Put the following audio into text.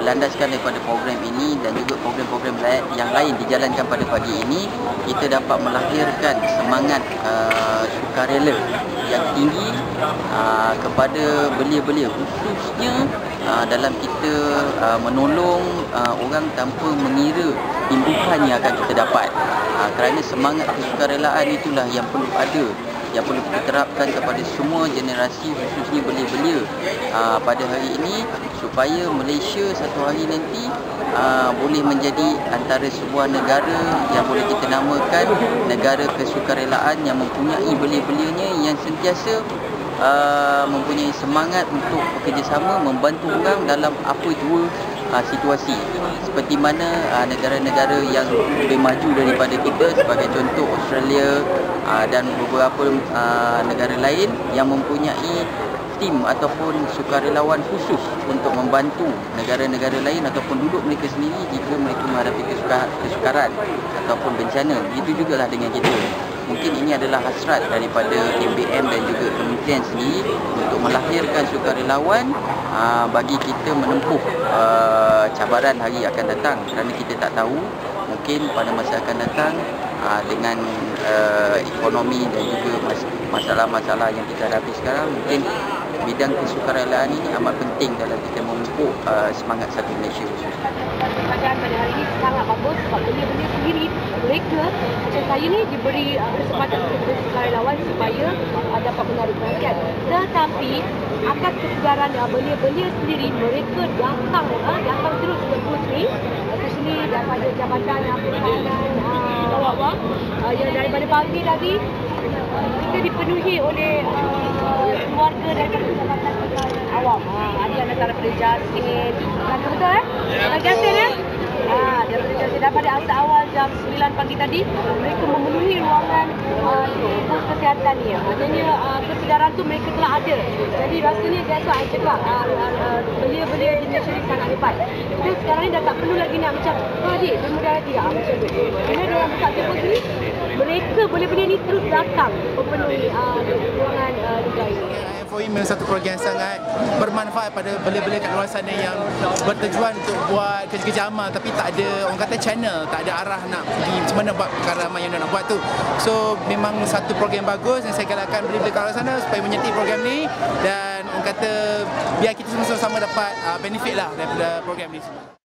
berlandaskan daripada program ini dan juga program-program yang lain dijalankan pada pagi ini kita dapat melahirkan semangat uh, sukarela yang tinggi uh, kepada belia-belia khususnya uh, dalam kita uh, menolong uh, orang tanpa mengira imbuhan yang akan kita dapat. Uh, kerana semangat kesukarelaan itulah yang perlu ada yang perlu kita terapkan kepada semua generasi khususnya belia-belia uh, pada hari ini supaya Malaysia satu hari nanti uh, boleh menjadi antara sebuah negara yang boleh kita namakan negara kesukarelaan yang mempunyai belia-belianya yang sentiasa uh, mempunyai semangat untuk bekerjasama membantu orang dalam apa jua uh, situasi. Seperti mana uh, negara-negara yang lebih maju daripada kita sebagai contoh Australia uh, dan beberapa uh, negara lain yang mempunyai tim ataupun sukarelawan khusus untuk membantu negara-negara lain ataupun duduk mereka sendiri jika mereka menghadapi kesukaran ataupun bencana. Itu jugalah dengan kita. Mungkin ini adalah hasrat daripada MBM dan juga kementerian sendiri untuk melahirkan sukarelawan aa, bagi kita menempuh aa, cabaran hari akan datang kerana kita tak tahu mungkin pada masa akan datang aa, dengan aa, ekonomi dan juga masalah-masalah yang kita hadapi sekarang mungkin bidang kesukarelaan ini amat penting dalam kita memupuk uh, semangat satu Malaysia khususnya. Pada hari ini sangat bagus sebab beliau-beliau sendiri mereka macam saya ni diberi uh, kesempatan untuk sukarelawan supaya uh, dapat menarik perhatian. Tetapi akan kesegaran uh, beliau-beliau sendiri mereka datang uh, datang terus ke Putri uh, sini daripada Jabatan uh, Pertahanan uh, bawah-bawah uh, yang daripada pagi tadi kita dipenuhi oleh uh, keluarga daripada jabatan awam. Ha, ada yang datang daripada Jasin. Kan betul eh? Daripada Jasin eh? Ha, daripada Jasin. Daripada asal awal jam 9 pagi tadi, mereka memenuhi ruangan uh, kesihatan ni. Maksudnya uh, kesedaran tu mereka telah ada. Jadi rasanya that's why I cakap uh, uh, belia-belia di Malaysia ni sangat hebat. Kita sekarang ni dah tak perlu lagi nak macam, oh adik, dia muda lagi. Ha, macam tu. Bila dia orang buka tempoh ni, mereka boleh-boleh ni terus datang memenuhi uh, ruangan uh, duga ini. FOI memang satu program yang sangat bermanfaat pada belia-belia kat luar sana yang bertujuan untuk buat kerja-kerja amal tapi tak ada orang kata channel, tak ada arah nak pergi macam mana buat perkara amal yang nak buat tu. So memang satu program bagus yang saya galakkan belia-belia kat luar sana supaya menyertai program ni dan orang kata biar kita sama-sama dapat uh, benefit lah daripada program ni semua.